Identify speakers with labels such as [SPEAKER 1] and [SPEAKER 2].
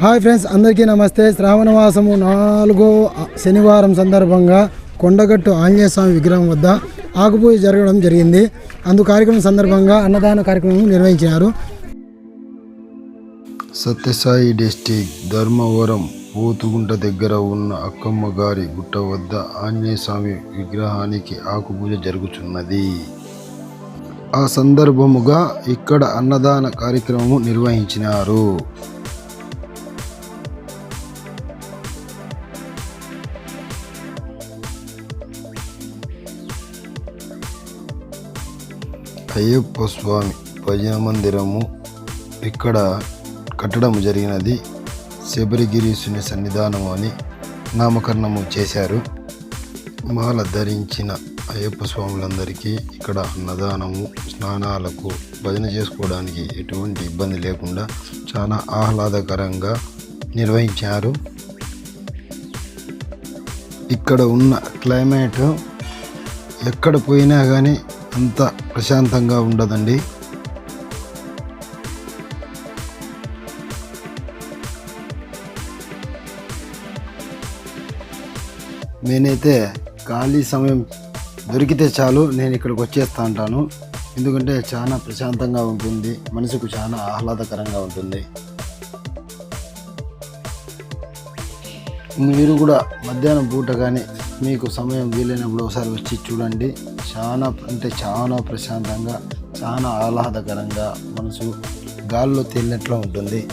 [SPEAKER 1] Hi friends అందరికీ నమస్తే. శ్రావణమాసము నాలుగో శనివారం సందర్భంగా కొండగట్టు ఆంజనేయ స్వామి విగ్రహం వద్ద ఆకుపూజ జరగడం జరిగింది. అందు కార్యక్రమం సందర్భంగా అన్నదాన కార్యక్రమం నిర్వహించారు.
[SPEAKER 2] సత్యసాయి డిస్టిక్ ధర్మవరం పోతుగుంట దగ్గర ఉన్న అక్కమ్మ గారి గుట్ట వద్ద ఆంజనేయ స్వామి విగ్రహానికి ఆకుపూజ జరుగుతున్నది ఆ సందర్భముగా ఇక్కడ అన్నదాన కార్యక్రమము నిర్వహించినారు. అయ్యప్ప స్వామి భజన మందిరము ఇక్కడ కట్టడం జరిగినది. శబరిగిరీసుని సన్నిధానము అని నామకరణము చేశారు. మాల ధరించిన అయ్యప్ప స్వాములందరికీ ఇక్కడ అన్నదానము స్నానాలకు భజన చేసుకోవడానికి ఎటువంటి ఇబ్బంది లేకుండా చాలా ఆహ్లాదకరంగా నిర్వహించారు. ఇక్కడ ఉన్న క్లైమేట్ ఎక్కడ పోయినా కానీ అంత ప్రశాంతంగా ఉండదండి. నేనైతే ఖాళీ సమయం దొరికితే చాలు నేను ఇక్కడికి వచ్చేస్తా ఉంటాను ఎందుకంటే చాలా ప్రశాంతంగా ఉంటుంది. మనసుకు చాలా ఆహ్లాదకరంగా ఉంటుంది. మీరు కూడా మధ్యాహ్నం పూట కానీ మీకు సమయం వీలైనప్పుడు ఒకసారి వచ్చి చూడండి. చాలా అంటే చాలా ప్రశాంతంగా చాలా ఆహ్లాదకరంగా మనసు గాల్లో తేలినట్లు ఉంటుంది.